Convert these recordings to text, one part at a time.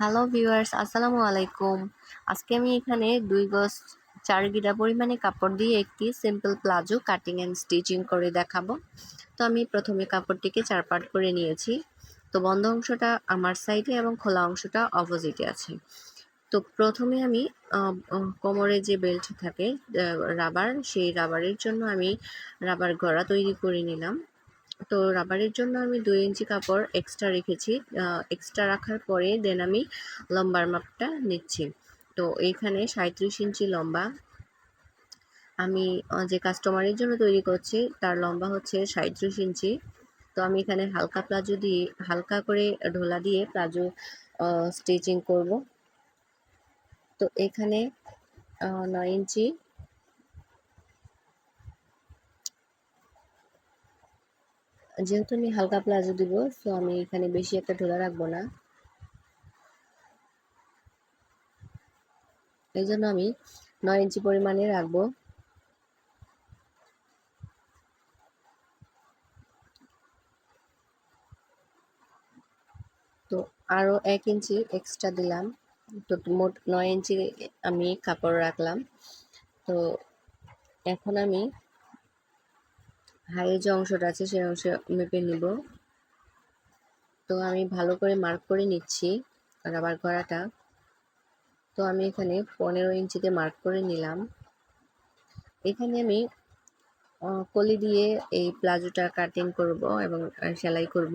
Hello viewers আসসালামু আলাইকুম আজকে আমি এখানে দুই গজ চার গিরা পরিমাণে কাপড় দিয়ে একটি simple palazzo cutting and stitching করে দেখাবো। তো আমি প্রথমে কাপড়টিকে চার পার্ট করে নিয়েছি। তো বন্ধ অংশটা আমার সাইডে এবং খোলা অংশটা অপোজিটে আছে। তো প্রথমে আমি কোমরে যে বেল্ট থাকে রাবার সেই রাবারের জন্য আমি রাবার গড়া তৈরি করে নিলাম। তো রাবারের জন্য আমি দুই ইঞ্চি কাপড় এক্সট্রা রেখেছি। এক্সট্রা রাখার পরে দেন আমি লম্বার মাপটা নিচ্ছি। তো এইখানে সাঁত্রিশ ইঞ্চি লম্বা। আমি যে কাস্টমারের জন্য তৈরি করছি, তার লম্বা হচ্ছে সাঁত্রিশ ইঞ্চি। তো আমি এখানে হালকা প্লাজো দিয়ে, হালকা করে ঢোলা দিয়ে প্লাজো স্টিচিং করব। তো এখানে নয় ইঞ্চি যেহেতু আমি হালকা প্লাজো দিব, তো আমি এখানে বেশি একটা ঢোলা রাখব না। এই জন্য আমি নয় ইঞ্চি পরিমাণে রাখব। তো আরও এক ইঞ্চি এক্সট্রা দিলাম। তো মোট নয় ইঞ্চি আমি কাপড় রাখলাম। তো এখন আমি হাইয়ের যে অংশটা আছে সেই অংশ মেপে নিব। তো আমি ভালো করে মার্ক করে নিচ্ছি রাবার করাটা তো আমি এখানে পনেরো ইঞ্চিতে মার্ক করে নিলাম। এখানে আমি কলি দিয়ে এই প্লাজোটা কাটিং করব এবং সেলাই করব।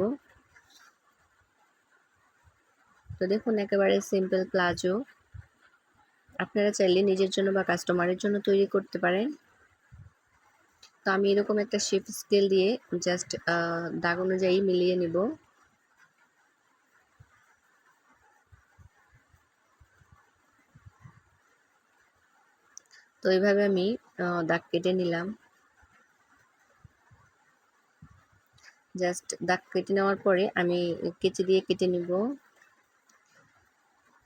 তো দেখুন একেবারে সিম্পল প্লাজো। আপনারা চাইলে নিজের জন্য বা কাস্টমারের জন্য তৈরি করতে পারেন। তো আমি এরকম একটা শেপ স্কেল দিয়ে জাস্ট দাগ অনুযায়ী মিলিয়ে নিব। তো এইভাবে আমি দাগ কেটে নিলাম। জাস্ট দাগ কেটে নেওয়ার পরে আমি কেচি দিয়ে কেটে নিব।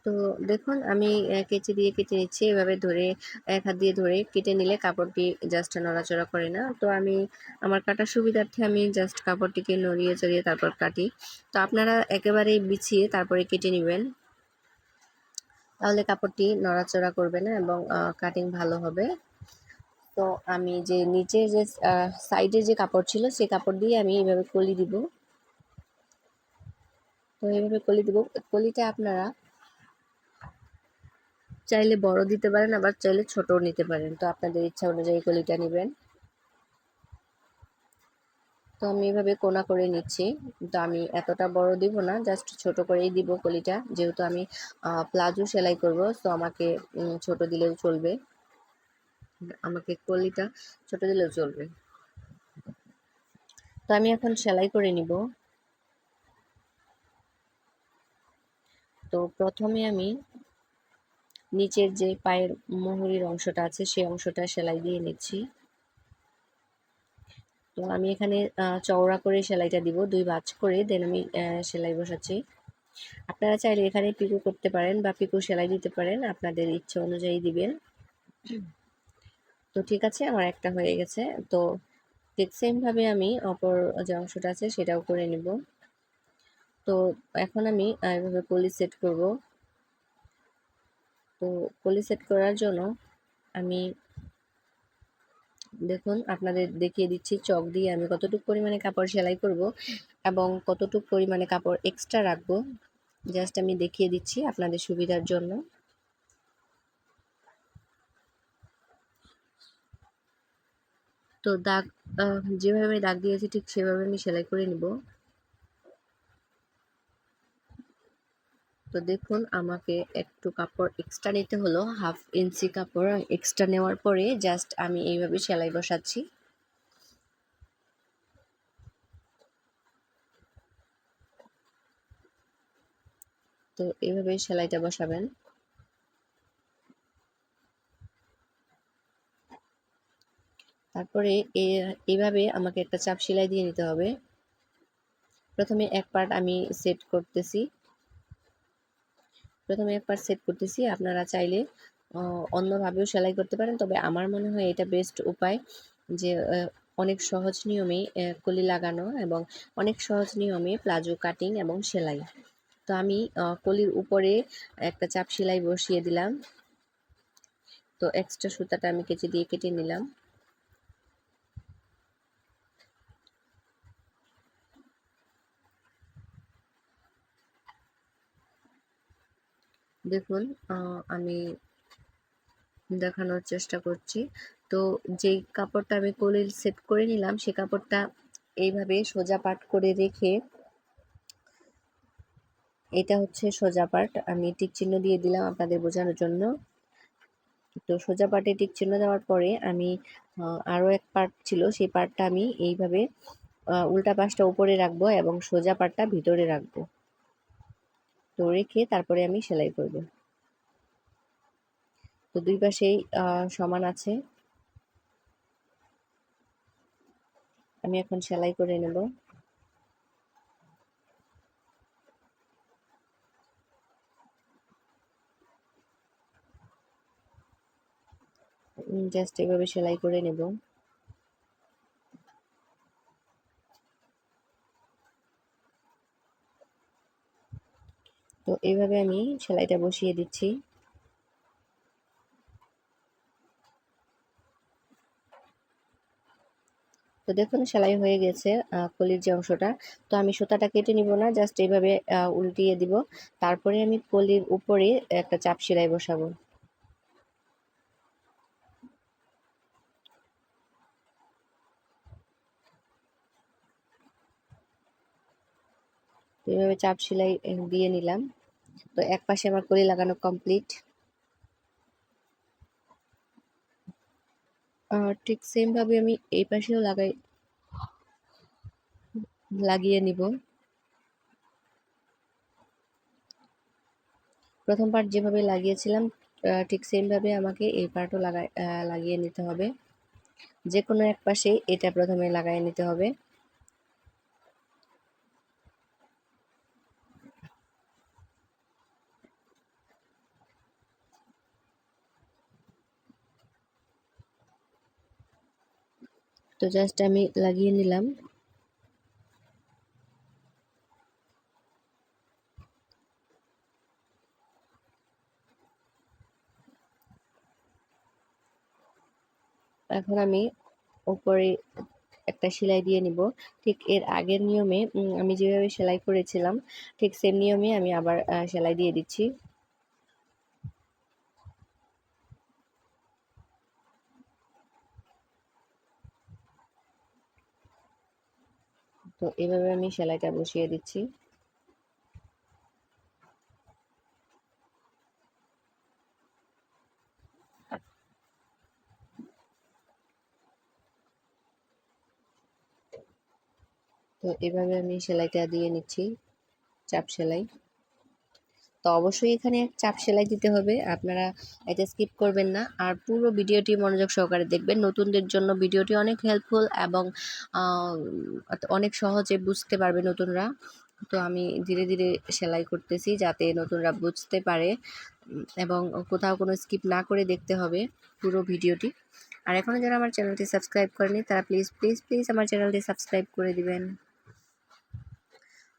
তো দেখুন, আমি কেচি দিয়ে কেটে নিচ্ছি। এভাবে ধরে, এক হাত দিয়ে ধরে কেটে নিলে কাপড়টি জাস্ট নড়াচড়া করে না। তো আমি, আমার কাটার সুবিধার্থে আমি জাস্ট কাপড়টিকে নড়িয়ে চড়িয়ে তারপর কাটি। তো আপনারা একেবারে বিছিয়ে তারপরে কেটে নেবেন। তাহলে কাপড়টি নড়াচড়া করবে না এবং কাটিং ভালো হবে। তো আমি যে নিচে যে সাইডে যে কাপড় ছিল সেই কাপড় দিয়ে আমি এইভাবে কলি দিব। তো এইভাবে কলি দিব। কলিটা আপনারা চাইলে বড় দিতে পারেন, আবার চাইলে ছোটও নিতে পারেন। তো আপনাদের ইচ্ছা অনুযায়ী কলিটা নেবেন। তো আমি এভাবে কোনা করে নিচ্ছি। তো আমি এতটা বড় দিব না, জাস্ট ছোট করেই দিব কলিটা। যেহেতু আমি প্লাজো সেলাই করব তো আমাকে ছোট দিলেও চলবে। আমাকে কলিটা ছোট দিলেও চলবে। তো আমি এখন সেলাই করে নিব। তো প্রথমে আমি নিচের যে পায়ের মুহুরির অংশটা আছে, সেই অংশটা সেলাই দিয়ে নিচ্ছি। তো আমি এখানে চওড়া করে সেলাইটা দিব, দুই বাজ করে, দেন আমি সেলাই বসাচ্ছি। আপনারা চাইলে এখানে পিকো করতে পারেন বা পিকো সেলাই দিতে পারেন, আপনাদের ইচ্ছে অনুযায়ী দিবেন। তো ঠিক আছে, আমার একটা হয়ে গেছে। তো ঠিক সেমভাবে আমি অপর যে অংশটা আছে, সেটাও করে নেব। তো এখন আমি এভাবে পলি সেট করব। তো পলি সেট করার জন্য আমি দেখুন আপনাদের দেখিয়ে দিচ্ছি চক দিয়ে আমি কতটুকু পরিমাণে কাপড় সেলাই করব এবং কতটুকু পরিমাণে কাপড় এক্সট্রা রাখব। জাস্ট আমি দেখিয়ে দিচ্ছি আপনাদের সুবিধার জন্য। তো দাগ যেভাবে দাগ দিয়েছি ঠিক সেভাবে আমি সেলাই করে নিব। তো দেখুন, আমাকে একটু কাপড় এক্সট্রা নিতে হলো হাফ ইঞ্চি কাপড় এক্সট্রা নেওয়ার পরে জাস্ট আমি এইভাবে সেলাই বসাচ্ছি। তো এইভাবে সেলাইটা বসাবেন। তারপরে এইভাবে আমাকে একটা চাপ সেলাই দিয়ে নিতে হবে। প্রথমে এক পার্ট আমি সেট করতেছি। প্রথমে এক পার্ট সেট করতেছি। আপনারা চাইলে অন্যভাবেও সেলাই করতে পারেন। তবে আমার মনে হয় এটা বেস্ট উপায় যে অনেক সহজ নিয়মে কলি লাগানো এবং অনেক সহজ নিয়মে প্লাজো কাটিং এবং সেলাই। তো আমি কলির উপরে একটা চাপ সেলাই বসিয়ে দিলাম। তো এক্সট্রা সুতাটা আমি কেচে দিয়ে কেটে নিলাম। দেখুন আমি দেখানোর চেষ্টা করছি। তো যেই কাপড়টা আমি কলির সেট করে নিলাম, সে কাপড়টা এইভাবে সোজা পাট করে রেখে এটা হচ্ছে সোজা পাট। আমি টিক চিহ্ন দিয়ে দিলাম আপনাদের বোঝানোর জন্য। তো সোজা পাটে টিক চিহ্ন দেওয়ার পরে আমি আরও এক পার্ট ছিল, সেই পার্টটা আমি এইভাবে উল্টা পাশটা উপরে রাখব এবং সোজা পাটটা ভিতরে রাখব। তো রেখে তারপরে আমি সেলাই করব। তো দুই পাশেই সমান আছে। আমি এখন সেলাই করে নেব। জাস্ট এভাবে সেলাই করে নেব। তো এইভাবে আমি সেলাইটা বসিয়ে দিচ্ছি। তো দেখুন, সেলাই হয়ে গেছে কলির যে অংশটা। তো আমি সুতাটা কেটে নিব না, জাস্ট এইভাবে উল্টিয়ে দিব। তারপরে আমি কলির উপরে একটা চাপ সেলাই বসাবো। এইভাবে চাপ সেলাই দিয়ে নিলাম। তো এক পাশে আমার কলি লাগানো কমপ্লিট ঠিক সেমভাবে আমি এই পাশেও লাগাই, লাগিয়ে নিব। প্রথম পার্ট যেভাবে লাগিয়েছিলাম ঠিক সেমভাবে আমাকে এই পার্টও লাগাই লাগিয়ে নিতে হবে। যে কোনো এক পাশে এটা প্রথমে লাগাই নিতে হবে। তো জাস্ট আমি লাগিয়ে নিলাম। এখন আমি উপরে একটা সেলাই দিয়ে নিব। ঠিক এর আগের নিয়মে আমি যেভাবে সেলাই করেছিলাম, ঠিক সেম নিয়মে আমি আবার সেলাই দিয়ে দিচ্ছি। তো এভাবে আমি সেলাইটা বসিয়ে দিচ্ছি। তো এভাবে আমি সেলাইটা দিয়ে নিচ্ছি চাপ সেলাই। তো অবশ্যই এখানে চাপ সেলাই দিতে হবে। আপনারা এটা স্কিপ করবেন না। আর পুরো ভিডিওটি মনোযোগ সহকারে দেখবেন। নতুনদের জন্য ভিডিওটি অনেক হেল্পফুল এবং অনেক সহজে বুঝতে পারবে নতুনরা। তো আমি ধীরে ধীরে সেলাই করতেছি যাতে নতুনরা বুঝতে পারে। এবং কোথাও কোনো স্কিপ না করে দেখতে হবে পুরো ভিডিওটি। আর এখনও যারা আমার চ্যানেলটি সাবস্ক্রাইব করেনি, তারা প্লিজ প্লিজ প্লিজ আমার চ্যানেলটি সাবস্ক্রাইব করে দিবেন।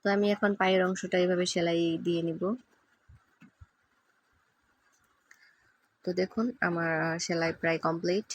তো আমি এখন পায়ের অংশটা এভাবে সেলাই দিয়ে নিব। তো দেখুন আমার সেলাই প্রায় কমপ্লিট